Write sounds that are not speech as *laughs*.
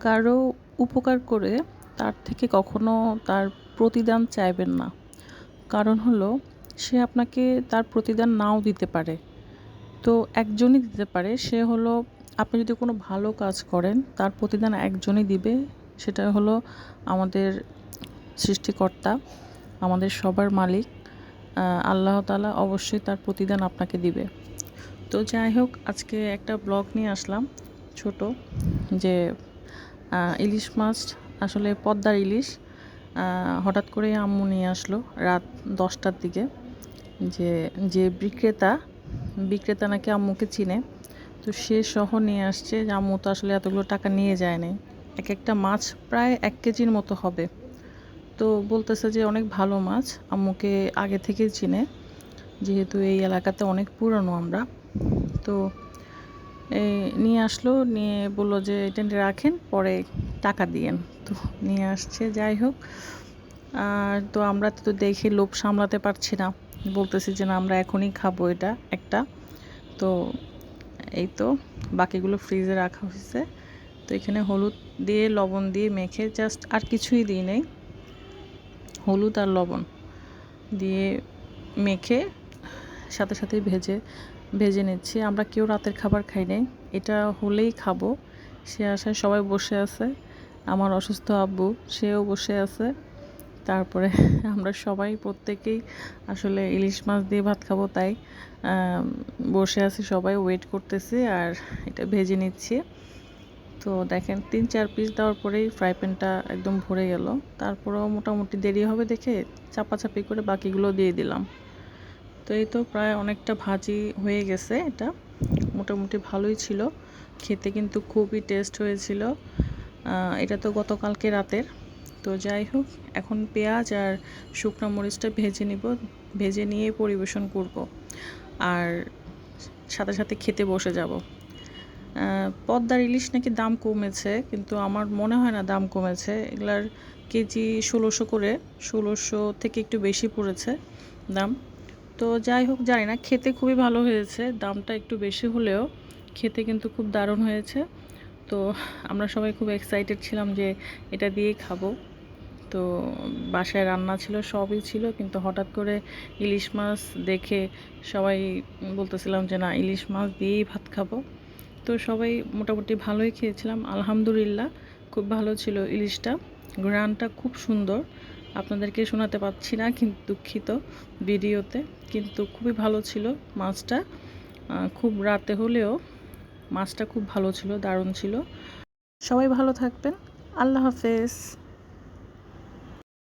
কারও উপকার করে তার থেকে কখনো তার প্রতিদান চাইবেন না। কারণ হলো, সে আপনাকে তার প্রতিদান নাও দিতে পারে। তো একজনই দিতে পারে, সে হলো, আপনি যদি কোনো ভালো কাজ করেন, তার প্রতিদান একজনই দিবে, সেটা হলো আমাদের সৃষ্টিকর্তা, আমাদের সবার মালিক আল্লাহ তালা অবশ্যই তার প্রতিদান আপনাকে দিবে। তো যাই হোক, আজকে একটা ব্লগ নিয়ে আসলাম, ছোট, যে ইলিশ মাছ, আসলে পদ্মার ইলিশ। হঠাৎ করে আম্মু নিয়ে আসলো রাত দশটার দিকে যে যে বিক্রেতা বিক্রেতা নাকি আম্মুকে চিনে। তো সে সহ নিয়ে আসছে যে, আম্মু তো আসলে এতগুলো টাকা নিয়ে যায় নাই। এক একটা মাছ প্রায় এক কেজির মতো হবে। তো বলতেছে যে, অনেক ভালো মাছ, আম্মুকে আগে থেকেই চিনে। যেহেতু এই এলাকাতে অনেক পুরনো আমরা। তো নিয়ে আসলো, নিয়ে বলল যে এটা রাখেন, পরে টাকা দিয়েন। তো নিয়ে আসছে, যাই হোক। আর তো আমরা তো দেখে লোভ সামলাতে পারছি না। বলতেছি যে না, আমরা এখনই খাব এটা একটা। তো এই তো বাকিগুলো ফ্রিজে রাখা হয়েছে। তো এখানে হলুদ দিয়ে, লবণ দিয়ে মেখে জাস্ট আর কিছুই দিই নেই। হলুদ আর লবণ দিয়ে মেখে সাথে সাথে ভেজে ভেজে নিচ্ছি। আমরা কেউ রাতের খাবার খাই নাই। এটা হলেই খাব। সে আশায় সবাই বসে আছে। আমার অসুস্থ আব্বু, সেও বসে আছে। তারপরে *laughs* আমরা সবাই প্রত্যেকেই আসলে ইলিশ মাছ দিয়ে ভাত খাব, তাই বসে আছি সবাই ওয়েট করতেছি আর এটা ভেজে নিচ্ছি। তো দেখেন, তিন চার পিস দেওয়ার পরেই ফ্রাই প্যানটা একদম ভরে গেল। তারপরেও মোটামুটি দেরি হবে দেখে চাপাচাপি করে বাকিগুলো দিয়ে দিলাম। তো এই তো প্রায় অনেকটা ভাজি হয়ে গেছে এটা। মোটামুটি ভালোই ছিল। খেতে কিন্তু খুবই টেস্ট হয়েছিল। এটা তো গতকালকে রাতের। তো যাই হোক, এখন পেঁয়াজ আর শুকনো মরিচটা ভেজে নিব। ভেজে নিয়ে পরিবেশন করব। আর সাথে সাথে খেতে বসে যাব। পদ্মার ইলিশ নাকি দাম কমেছে, কিন্তু আমার মনে হয় না দাম কমেছে। এগুলার কেজি ষোলোশো করে, ষোলোশো থেকে একটু বেশি পড়েছে দাম। তো যাই হোক, জানি না, খেতে খুবই ভালো হয়েছে, দামটা একটু বেশি হলেও খেতে কিন্তু খুব দারুণ হয়েছে। তো আমরা সবাই খুব এক্সাইটেড ছিলাম যে এটা দিয়েই খাব। তো বাসায় রান্না ছিল, সবই ছিল, কিন্তু হঠাৎ করে ইলিশ মাছ দেখে সবাই বলতেছিলাম যে, না, ইলিশ মাছ দিয়েই ভাত খাব। তো সবাই মোটামুটি ভালোই খেয়েছিলাম, আলহামদুলিল্লাহ, খুব ভালো ছিল ইলিশটা। গ্রানটা খুব সুন্দর। আপনাদেরকে শোনাতে পাচ্ছি না, কিন্তু দুঃখিত ভিডিওতে। কিন্তু খুবই ভালো ছিল মাছটা। খুব রাতে হলেও মাছটা খুব ভালো ছিল, দারুণ ছিল। সবাই ভালো থাকবেন। আল্লাহ হাফেজ।